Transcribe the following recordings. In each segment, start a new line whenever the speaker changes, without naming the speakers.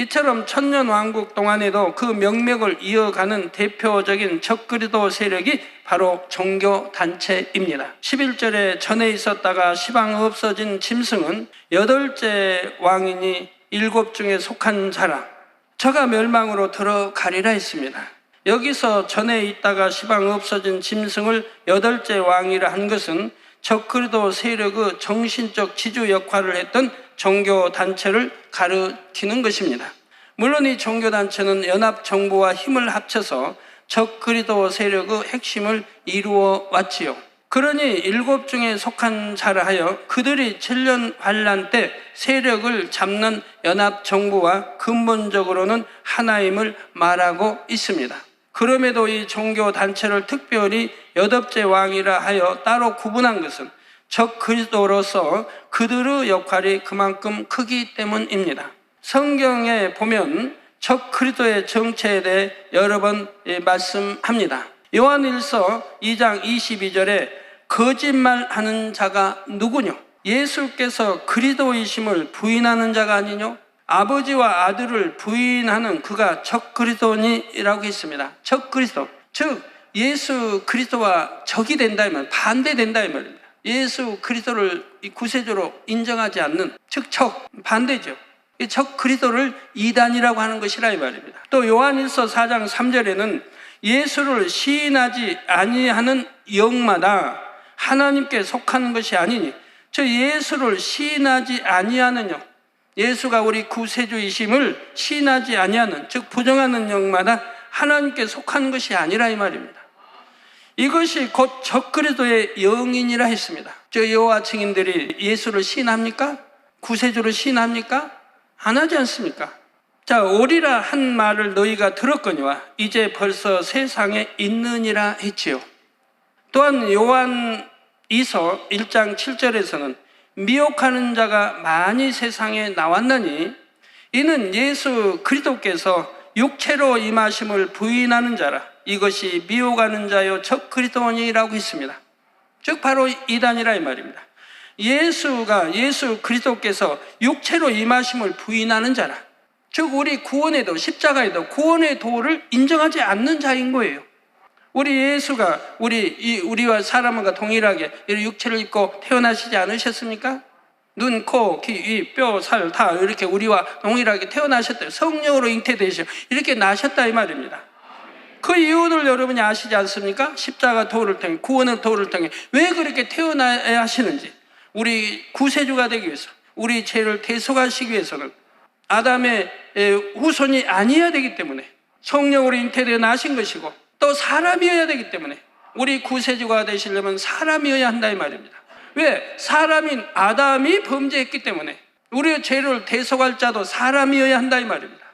이처럼 천년 왕국 동안에도 그 명맥을 이어가는 대표적인 적그리도 세력이 바로 종교 단체입니다. 11절에 전에 있었다가 시방 없어진 짐승은 여덟째 왕이니 일곱 중에 속한 자라. 저가 멸망으로 들어가리라 했습니다. 여기서 전에 있다가 시방 없어진 짐승을 여덟째 왕이라 한 것은 적그리도 세력의 정신적 지주 역할을 했던 종교 단체를 가르치는 것입니다. 물론 이 종교 단체는 연합 정부와 힘을 합쳐서 적그리도 세력의 핵심을 이루어 왔지요. 그러니 일곱 중에 속한 자라 하여 그들이 7년 환란 때 세력을 잡는 연합 정부와 근본적으로는 하나임을 말하고 있습니다. 그럼에도 이 종교 단체를 특별히 여덟째 왕이라 하여 따로 구분한 것은 적 그리스도로서 그들의 역할이 그만큼 크기 때문입니다. 성경에 보면 적 그리스도의 정체에 대해 여러 번 예, 말씀합니다. 요한일서 2장 22절에 거짓말하는 자가 누구뇨? 예수께서 그리스도이심을 부인하는 자가 아니뇨? 아버지와 아들을 부인하는 그가 적 그리스도니라고 했습니다. 적 그리스도. 즉 예수 그리스도와 적이 된다 이 말, 반대된다 이 말입니다. 예수 그리스도를 구세주로 인정하지 않는 즉적 반대죠. 이적 그리스도를 이단이라고 하는 것이라 이 말입니다. 또 요한일서 4장 3절에는 예수를 시인하지 아니하는 영마다 하나님께 속하는 것이 아니니 저 예수를 시인하지 아니하는 영 예수가 우리 구세주이심을 시인하지 아니하는 즉 부정하는 영마다 하나님께 속하는 것이 아니라 이 말입니다. 이것이 곧 적그리스도의 영인이라 했습니다. 저 여호와 증인들이 예수를 시인합니까? 구세주를 시인합니까? 안 하지 않습니까? 자, 오리라 한 말을 너희가 들었거니와 이제 벌써 세상에 있느니라 했지요. 또한 요한 2서 1장 7절에서는 미혹하는 자가 많이 세상에 나왔나니 이는 예수 그리스도께서 육체로 임하심을 부인하는 자라 이것이 미혹하는 자요 적 그리스도니라고 했습니다. 즉 바로 이단이라 이 말입니다. 예수가 예수 그리스도께서 육체로 임하심을 부인하는 자라. 즉 우리 구원에도 십자가에도 구원의 도를 인정하지 않는 자인 거예요. 우리 예수가 우리 이 우리와 사람과 동일하게 이 육체를 입고 태어나시지 않으셨습니까? 눈, 코, 귀, 입, 뼈, 살 다 이렇게 우리와 동일하게 태어나셨다. 성령으로 잉태되셔 이렇게 나셨다 이 말입니다. 그 이유를 여러분이 아시지 않습니까? 십자가 도를 통해 구원의 도를 통해 왜 그렇게 태어나야 하시는지 우리 구세주가 되기 위해서 우리 죄를 대속하시기 위해서는 아담의 후손이 아니어야 되기 때문에 성령으로 잉태되어 나신 것이고 또 사람이어야 되기 때문에 우리 구세주가 되시려면 사람이어야 한다 이 말입니다. 왜? 사람인 아담이 범죄했기 때문에 우리의 죄를 대속할 자도 사람이어야 한다 이 말입니다.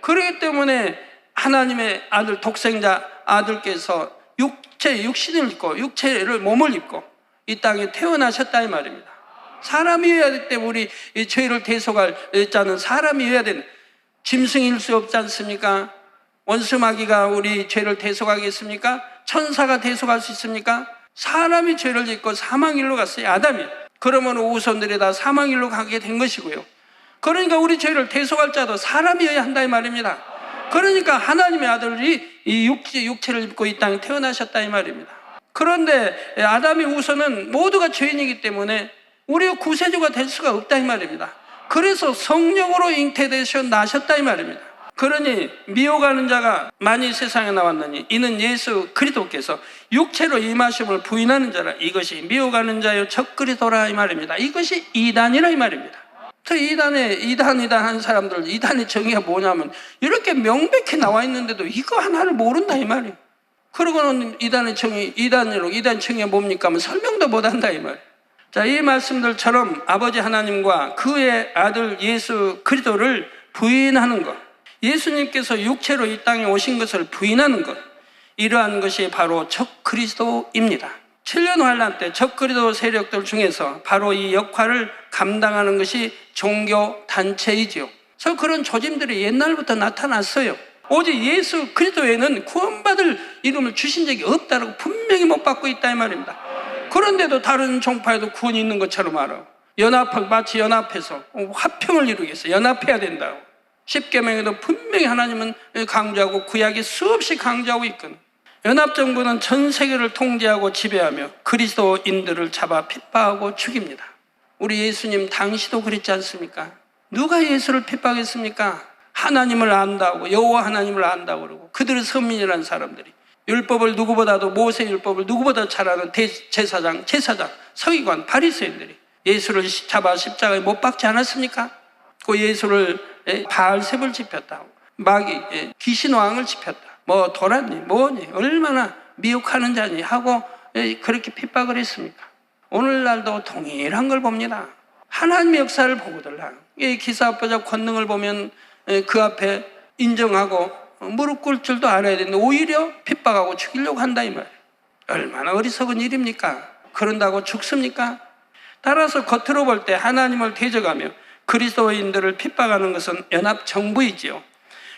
그렇기 때문에 하나님의 아들 독생자 아들께서 육체 육신을 입고 육체를 몸을 입고 이 땅에 태어나셨다 이 말입니다. 사람이어야 되기 때문에 우리 이 죄를 대속할 자는 사람이어야 되는 짐승일 수 없지 않습니까? 원수마귀가 우리 죄를 대속하겠습니까? 천사가 대속할 수 있습니까? 사람이 죄를 짓고 사망일로 갔어요. 아담이. 그러면 우선들이 다 사망일로 가게 된 것이고요. 그러니까 우리 죄를 대속할 자도 사람이어야 한다 이 말입니다. 그러니까 하나님의 아들이 이 육체, 육체를 입고 이 땅에 태어나셨다 이 말입니다. 그런데 아담이 우선은 모두가 죄인이기 때문에 우리가 구세주가 될 수가 없다 이 말입니다. 그래서 성령으로 잉태되셔 나셨다 이 말입니다. 그러니 미혹하는 자가 많이 세상에 나왔느니 이는 예수 그리스도께서 육체로 임하심을 부인하는 자라 이것이 미혹하는 자요 적그리스도라 이 말입니다. 이것이 이단이라 이 말입니다. 그 이단에 이단 이단 한 사람들 이단의 정의가 뭐냐면 이렇게 명백히 나와 있는데도 이거 하나를 모른다 이 말이에요. 그러고는 이단의 정의 이단으로 이단 정의가 뭡니까 하면 설명도 못 한다 이 말. 자, 이 말씀들처럼 아버지 하나님과 그의 아들 예수 그리스도를 부인하는 것. 예수님께서 육체로 이 땅에 오신 것을 부인하는 것. 이러한 것이 바로 적 그리스도입니다. 7년 환란 때 적그리스도 세력들 중에서 바로 이 역할을 감당하는 것이 종교 단체이지요. 그래서 그런 조짐들이 옛날부터 나타났어요. 오직 예수 그리스도에는 구원받을 이름을 주신 적이 없다고 분명히 못 받고 있다 이 말입니다. 그런데도 다른 종파에도 구원이 있는 것처럼 알아. 연합 마치 연합해서 화평을 이루겠어. 연합해야 된다고. 십계명에도 분명히 하나님은 강조하고 구약이 수없이 강조하고 있거든. 연합 정부는 전 세계를 통제하고 지배하며 그리스도인들을 잡아 핍박하고 죽입니다. 우리 예수님 당시도 그랬지 않습니까? 누가 예수를 핍박했습니까? 하나님을 안다고 여호와 하나님을 안다고 그러고 그들의 선민이라는 사람들이 율법을 누구보다도 모세 율법을 누구보다 잘 아는 대- 제사장, 제사장, 서기관, 바리새인들이 예수를 시- 잡아 십자가에 못 박지 않았습니까? 그 예수를 예, 바알셉을 집혔다. 마귀 예, 귀신 왕을 집혔다. 뭐 돌았니 뭐니 얼마나 미혹하는 자니 하고 예, 그렇게 핍박을 했습니까? 오늘날도 동일한 걸 봅니다. 하나님의 역사를 보고들라. 이 기사업보자 권능을 보면 예, 그 앞에 인정하고 무릎 꿇을 줄도 알아야 되는데 오히려 핍박하고 죽이려고 한다 이 말이에요. 얼마나 어리석은 일입니까? 그런다고 죽습니까? 따라서 겉으로 볼 때 하나님을 대적하며 그리스도인들을 핍박하는 것은 연합 정부이지요.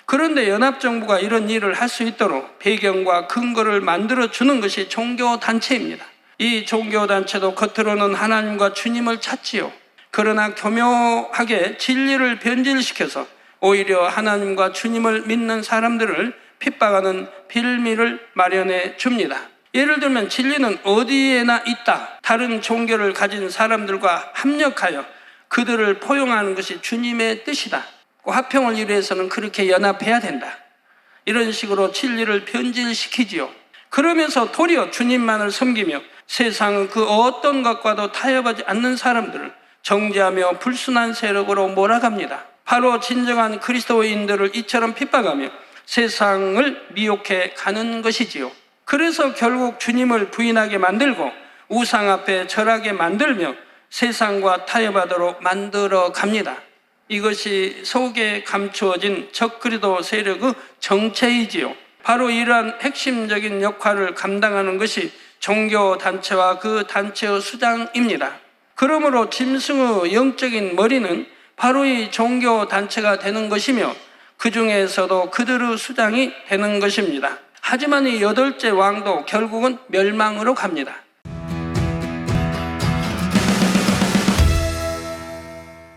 그런데 연합 정부가 이런 일을 할 수 있도록 배경과 근거를 만들어 주는 것이 종교 단체입니다. 이 종교 단체도 겉으로는 하나님과 주님을 찾지요. 그러나 교묘하게 진리를 변질시켜서 오히려 하나님과 주님을 믿는 사람들을 핍박하는 빌미를 마련해 줍니다. 예를 들면 진리는 어디에나 있다. 다른 종교를 가진 사람들과 합력하여 그들을 포용하는 것이 주님의 뜻이다. 그 화평을 이루어서는 그렇게 연합해야 된다. 이런 식으로 진리를 변질시키지요. 그러면서 도리어 주님만을 섬기며 세상은 그 어떤 것과도 타협하지 않는 사람들을 정죄하며 불순한 세력으로 몰아갑니다. 바로 진정한 그리스도인들을 이처럼 핍박하며 세상을 미혹해 가는 것이지요. 그래서 결국 주님을 부인하게 만들고 우상 앞에 절하게 만들며 세상과 타협하도록 만들어 갑니다. 이것이 속에 감추어진 적그리도 세력의 정체이지요. 바로 이러한 핵심적인 역할을 감당하는 것이 종교 단체와 그 단체의 수장입니다. 그러므로 짐승의 영적인 머리는 바로 이 종교 단체가 되는 것이며 그 중에서도 그들의 수장이 되는 것입니다. 하지만 이 여덟째 왕도 결국은 멸망으로 갑니다.